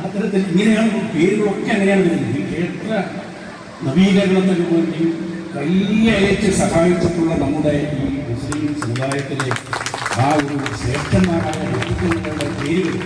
അത്തരത്തിൽ ഇങ്ങനെയാണ് പേരുകളൊക്കെ അങ്ങനെയാണ് വരുന്നത്. ക്ഷേത്ര നവീകരണത്തിന് വേണ്ടി അയച്ച് സഹായിച്ചിട്ടുള്ള നമ്മുടെ ഈ മുസ്ലിം സമുദായത്തിലെ ആ ഒരു ശ്രേഷ്ഠന്മാരായ വ്യക്തിത്വങ്ങളുടെ പേരുകൾ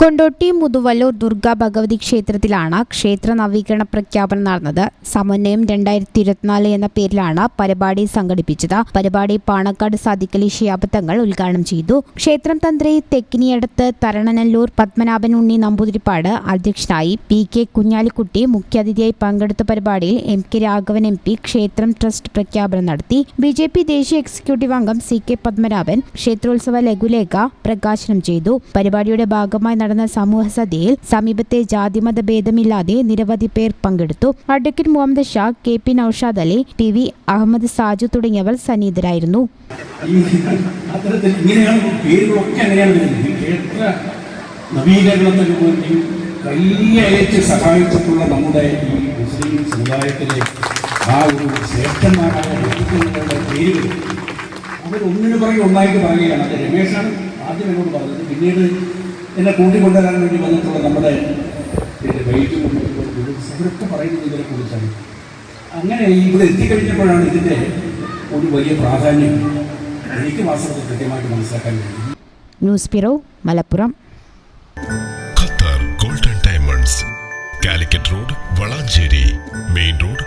കൊണ്ടോട്ടി മുതുവല്ലൂർ ദുർഗാ ഭഗവതി ക്ഷേത്രത്തിലാണ് ക്ഷേത്ര നവീകരണ പ്രഖ്യാപനം നടന്നത്. സമന്വയം രണ്ടായിരത്തി ഇരുപത്തിനാല് എന്ന പേരിലാണ് പരിപാടി സംഘടിപ്പിച്ചത്. പരിപാടി പാണക്കാട് സാദിക്കലി ശിയാബത്തങ്ങൾ ഉദ്ഘാടനം ചെയ്തു. ക്ഷേത്രം തന്ത്രി തെക്കിനിയടത്ത് തരണനല്ലൂർ പത്മനാഭൻ ഉണ്ണി നമ്പൂതിരിപ്പാട് അധ്യക്ഷനായി പി കെ കുഞ്ഞാലിക്കുട്ടി മുഖ്യാതിഥിയായി പങ്കെടുത്ത പരിപാടിയിൽ M K Raghavan M P ക്ഷേത്രം ട്രസ്റ്റ് പ്രഖ്യാപനം നടത്തി. ബി ജെ പി ദേശീയ എക്സിക്യൂട്ടീവ് അംഗം സി കെ പത്മനാഭൻ ക്ഷേത്രോത്സവ ലഘുലേഖ പ്രകാശനം ചെയ്തു. പരിപാടിയുടെ ഭാഗമായി നടന്ന സമൂഹ സദ്യയിൽ സമീപത്തെ ജാതിമത ഭേദമില്ലാതെ നിരവധി പേർ പങ്കെടുത്തു. Advocate Muhammad Shah K P Noushad Ali T V Ahammed Saju തുടങ്ങിയവർ സന്നിഹിതരായിരുന്നു. സഹായിച്ചിട്ടുള്ള നമ്മുടെ ഈ മുസ്ലിം സമുദായത്തിലെ ആ ഒരു വ്യക്തികളുടെ ഒന്നിനു പറയും ഒന്നായിട്ട് പറയുകയാണ്. അത് രമേശാണ് ആദ്യം എന്നോട് പറഞ്ഞത്. പിന്നീട് എന്നെ കൂട്ടിക്കൊണ്ടുവരാൻ വേണ്ടി വന്നിട്ടുള്ള നമ്മുടെ എന്റെ വെയിറ്റ് കൊണ്ടുവരുന്നത് അവരൊക്കെ പറയുന്നത് ഇതിനെ കുറിച്ചാണ്. അങ്ങനെ ഇവിടെ എത്തിക്കഴിഞ്ഞപ്പോഴാണ് ഇതിന്റെ ഒരു വലിയ പ്രാധാന്യം എനിക്ക് വാസ്തവത്തിൽ കൃത്യമായിട്ട് മനസ്സിലാക്കാൻ കഴിയും news bureau Malappuram. Qatar golden diamonds Calicut road Valanchery main road